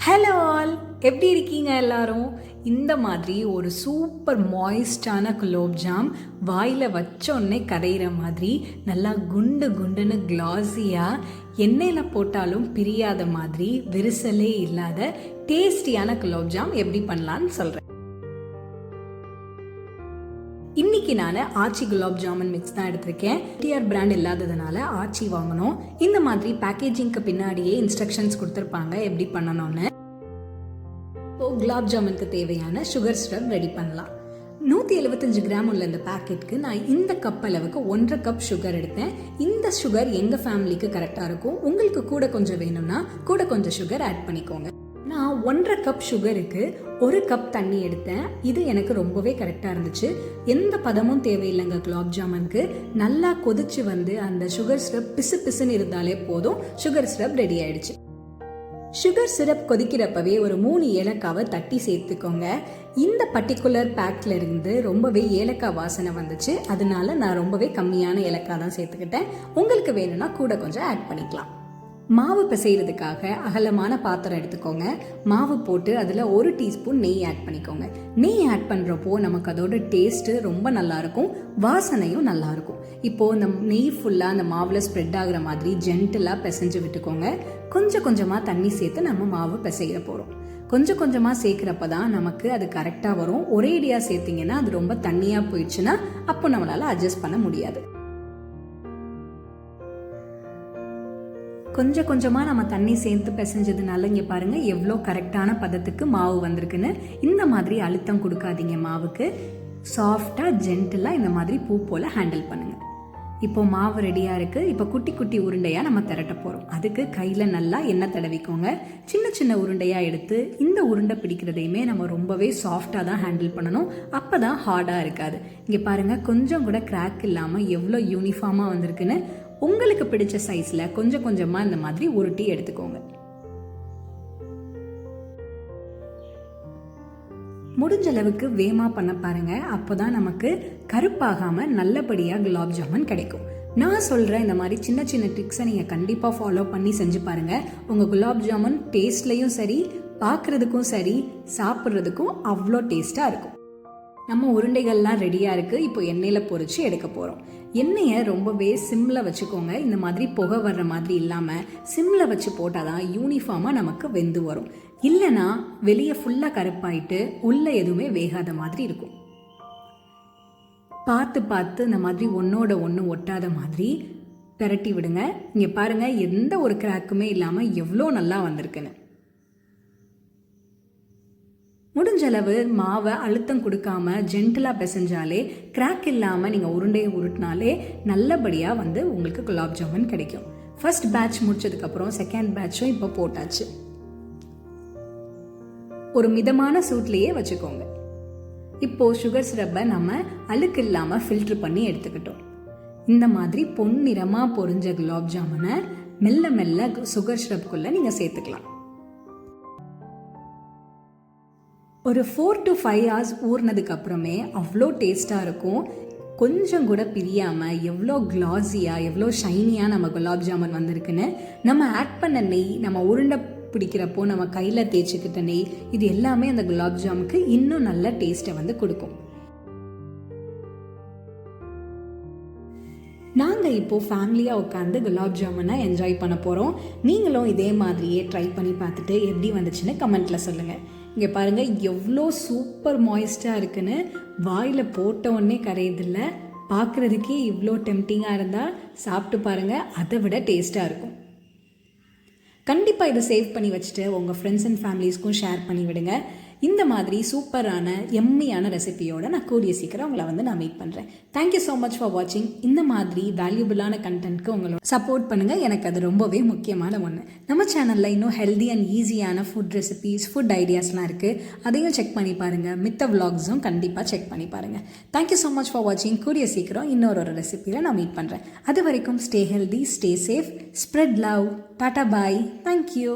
Hello all எப்படி இருக்கீங்க எல்லாரும்? இந்த மாதிரி ஒரு சூப்பர் மாய்ஸ்டான குலோப்ஜாம் வாயில் வச்சோடனே கரையிற மாதிரி நல்லா குண்டு குண்டுன்னு கிளாஸியாக எண்ணெயில் போட்டாலும் பிரியாத மாதிரி விரிசலே இல்லாத டேஸ்டியான குலோப்ஜாம் எப்படி பண்ணலான்னு சொல்கிறேன் இன்றைக்கி நான் ஆச்சி குலாப் ஜாமுன் மிக்ஸ் தான் எடுத்திருக்கேன். டிஆர் பிராண்ட் இல்லாததுனால ஆச்சி வாங்கணும். இந்த மாதிரி பேக்கேஜிங்க்கு பின்னாடியே இன்ஸ்ட்ரக்ஷன்ஸ் கொடுத்துருப்பாங்க. எப்படி பண்ணணும்னு. இப்போ குலாப் ஜாமுனுக்கு தேவையான சுகர் சிரப் ரெடி பண்ணலாம். நூற்றி எழுபத்தஞ்சு கிராம் உள்ள இந்த பேக்கெட்டுக்கு நான் இந்த கப் அளவுக்கு ஒன்றரை கப் சுகர் எடுத்தேன். இந்த சுகர் எங்கள் ஃபேமிலிக்கு கரெக்டாக இருக்கும்? உங்களுக்கு கூட கொஞ்சம் வேணும்னா கூட கொஞ்சம் சுகர் ஆட் பண்ணிக்கோங்க. நான் ஒன்றரை கப் சுகருக்கு ஒரு கப் தண்ணி எடுத்தேன். இது எனக்கு ரொம்பவே கரெக்டாக இருந்துச்சு. எந்த பதமும் தேவையில்லைங்க குலாப் ஜாமுனுக்கு. நல்லா கொதிச்சு வந்து அந்த சுகர் சிரப் பிசு பிசுன்னு இருந்தாலே போதும். சுகர் சிரப் ரெடி ஆயிடுச்சு. சுகர் சிரப் கொதிக்கிறப்பவே ஒரு மூணு ஏலக்காவை தட்டி சேர்த்துக்கோங்க. இந்த பர்டிகுலர் பேக்ல இருந்து ரொம்பவே ஏலக்காய் வாசனை வந்துச்சு. அதனால நான் ரொம்பவே கம்மியான ஏலக்காய் தான் சேர்த்துக்கிட்டேன். உங்களுக்கு வேணும்னா கூட கொஞ்சம் ஆட் பண்ணிக்கலாம். மாவு பிசைகிறதுக்காக அகலமான பாத்திரம் எடுத்துக்கோங்க. மாவு போட்டு அதில் ஒரு டீஸ்பூன் நெய் ஆட் பண்ணிக்கோங்க. நெய் ஆட் பண்ணுறப்போ நமக்கு அதோட டேஸ்ட்டு ரொம்ப நல்லாயிருக்கும் வாசனையும் நல்லாயிருக்கும் இப்போது இந்த நெய் ஃபுல்லாக அந்த மாவில் ஸ்ப்ரெட் ஆகிற மாதிரி ஜென்டிலாக பிசைஞ்சு விட்டுக்கோங்க. கொஞ்சம் கொஞ்சமாக தண்ணி சேர்த்து நம்ம மாவு பிசைகிற போகிறோம் கொஞ்சம் கொஞ்சமாக சேர்க்குறப்ப தான் நமக்கு அது கரெக்டாக வரும். ஒரேடியாக சேர்த்திங்கன்னா அது ரொம்ப தண்ணியாக போயிடுச்சுன்னா அப்போ நம்மளால் அட்ஜஸ்ட் பண்ண முடியாது. கொஞ்சம் கொஞ்சமாக நம்ம தண்ணி சேர்த்து பிசைஞ்சதுனால இங்கே பாருங்கள் எவ்வளோ கரெக்டான பதத்துக்கு மாவு வந்திருக்குன்னு. இந்த மாதிரி அழுத்தம் கொடுக்காதீங்க மாவுக்கு. சாஃப்டாக ஜென்டிலாக இந்த மாதிரி பூ போல் ஹேண்டில் பண்ணுங்கள் இப்போ மாவு ரெடியாக இருக்குது இப்போ குட்டி குட்டி உருண்டையாக நம்ம திரட்ட போகிறோம் அதுக்கு கையில் நல்லா எண்ணெய் தடவிக்கோங்க. சின்ன சின்ன உருண்டையாக எடுத்து இந்த உருண்டை பிடிக்கிறதையுமே நம்ம ரொம்பவே சாஃப்டாக தான் ஹேண்டில் பண்ணணும். அப்போ தான் ஹார்டாக இருக்காது. இங்கே பாருங்கள் கொஞ்சம் கூட கிராக் இல்லாமல் எவ்வளோ யூனிஃபார்மாக வந்திருக்குன்னு. உங்களுக்கு பிடிச்ச சைஸில் கொஞ்சம் கொஞ்சமாக இந்த மாதிரி உருட்டி எடுத்துக்கோங்க. முடிஞ்ச அளவுக்கு வேமா பண்ண பாருங்க. அப்போதான் நமக்கு கருப்பாகாம நல்லபடியா குலாப் ஜாமுன் கிடைக்கும். நான் சொல்ற இந்த மாதிரி சின்ன சின்ன ட்ரிக்ஸை நீங்க கண்டிப்பா ஃபாலோ பண்ணி செஞ்சு பாருங்க. உங்க குலாப் ஜாமுன் டேஸ்ட்லயும் சரி பார்க்கறதுக்கும் சரி சாப்பிட்றதுக்கும் அவ்வளோ டேஸ்டா இருக்கும். நம்ம உருண்டைகள்லாம் ரெடியாக இருக்குது இப்போ எண்ணெயில் பொறிச்சு எடுக்க போகிறோம் எண்ணெயை ரொம்பவே சிம்மில் வச்சுக்கோங்க. இந்த மாதிரி புகை வர்ற மாதிரி இல்லாமல் சிம்மில் வச்சு போட்டால் தான் யூனிஃபார்மாக நமக்கு வெந்து வரும். இல்லைனா வெளியே ஃபுல்லாக கருப்பாயிட்டு உள்ளே எதுவுமே வேகாத மாதிரி இருக்கும். பார்த்து பார்த்து இந்த மாதிரி ஒன்றோட ஒன்று ஒட்டாத மாதிரி பெரட்டி விடுங்க. இங்கே பாருங்கள் எந்த ஒரு கிராக்குமே இல்லாமல் எவ்வளோ நல்லா வந்திருக்குன்னு. முடிஞ்சளவு மாவை அழுத்தம் கொடுக்காம ஜென்டலாக பிசைஞ்சாலே கிராக் இல்லாமல் நீங்கள் உருண்டையை உருட்டினாலே நல்லபடியாக வந்து உங்களுக்கு குலாப் ஜாமுன் கிடைக்கும். ஃபர்ஸ்ட் பேட்ச் முடிச்சதுக்கப்புறம் செகண்ட் பேட்சும் இப்போ போட்டாச்சு. ஒரு மிதமான சூட்லேயே வச்சுக்கோங்க. இப்போ சுகர் சிரப்பை நம்ம அழுக்கு இல்லாமல் ஃபில்டர் பண்ணி எடுத்துக்கிட்டோம். இந்த மாதிரி பொன்னிறமாக பொரிஞ்ச குலாப் ஜாமுனை மெல்ல மெல்ல சுகர் சிரப்புக்குள்ளே நீங்கள் சேர்த்துக்கலாம். ஒரு ஃபோர் டு ஃபைவ் ஹவர்ஸ் ஊறினதுக்கு அப்புறமே அவ்வளோ டேஸ்ட்டாக இருக்கும். கொஞ்சம் கூட பிரியாமல் எவ்வளோ க்ளாஸியாக எவ்வளோ ஷைனியாக நம்ம குலாப் ஜாமுன் வந்திருக்குன்னு நம்ம ஆட் பண்ண நெய் நம்ம உருண்டை பிடிக்கிறப்போ நம்ம கையில் தேய்ச்சிக்கிட்ட நெய் இது எல்லாமே அந்த குலாப் ஜாமுக்கு இன்னும் நல்ல டேஸ்ட்டை வந்து கொடுக்கும். நாங்கள் இப்போது ஃபேமிலியாக உட்காந்து குலாப் ஜாமுனை என்ஜாய் பண்ண போகிறோம் நீங்களும் இதே மாதிரியே ட்ரை பண்ணி பார்த்துட்டு எப்படி வந்துச்சுன்னு கமெண்ட்டில் சொல்லுங்கள் இங்கே பாருங்கள் எவ்வளோ சூப்பர் மாய்ஸ்டாக இருக்குன்னு வாயில் போட்ட உடனே கரையதில்ல பார்க்குறதுக்கே இவ்வளோ டெம்டிங்காக இருந்தால் சாப்பிட்டு பாருங்கள் அதை விட டேஸ்ட்டாக இருக்கும். கண்டிப்பாக இதை சேவ் பண்ணி வச்சுட்டு உங்கள் ஃப்ரெண்ட்ஸ் அண்ட் ஃபேமிலிஸ்க்கும் ஷேர் பண்ணி விடுங்க. இந்த மாதிரி சூப்பரான எம்மியான ரெசிபியோட நான் கூடிய சீக்கிரம் உங்களை வந்து நான் மீட் பண்ணுறேன் தேங்க்யூ ஸோ மச் ஃபார் வாட்சிங் இந்த மாதிரி வேல்யூபிளான கண்டென்ட்க்கு உங்களோட சப்போர்ட் பண்ணுங்கள் எனக்கு அது ரொம்பவே முக்கியமான ஒன்று நம்ம சேனலில் இன்னும் ஹெல்தி அண்ட் ஈஸியான ஃபுட் ரெசிபிஸ் ஃபுட் ஐடியாஸ்லாம் இருக்குது அதையும் செக் பண்ணி பாருங்கள் மித்த விலாக்ஸும் கண்டிப்பாக செக் பண்ணி பாருங்கள் தேங்க்யூ ஸோ மச் ஃபார் வாட்சிங் கூடிய சீக்கிரம் இன்னொரு ஒரு ரெசிபியில் நான் மீட் பண்ணுறேன் அது வரைக்கும் stay healthy stay safe spread love tata bye thank you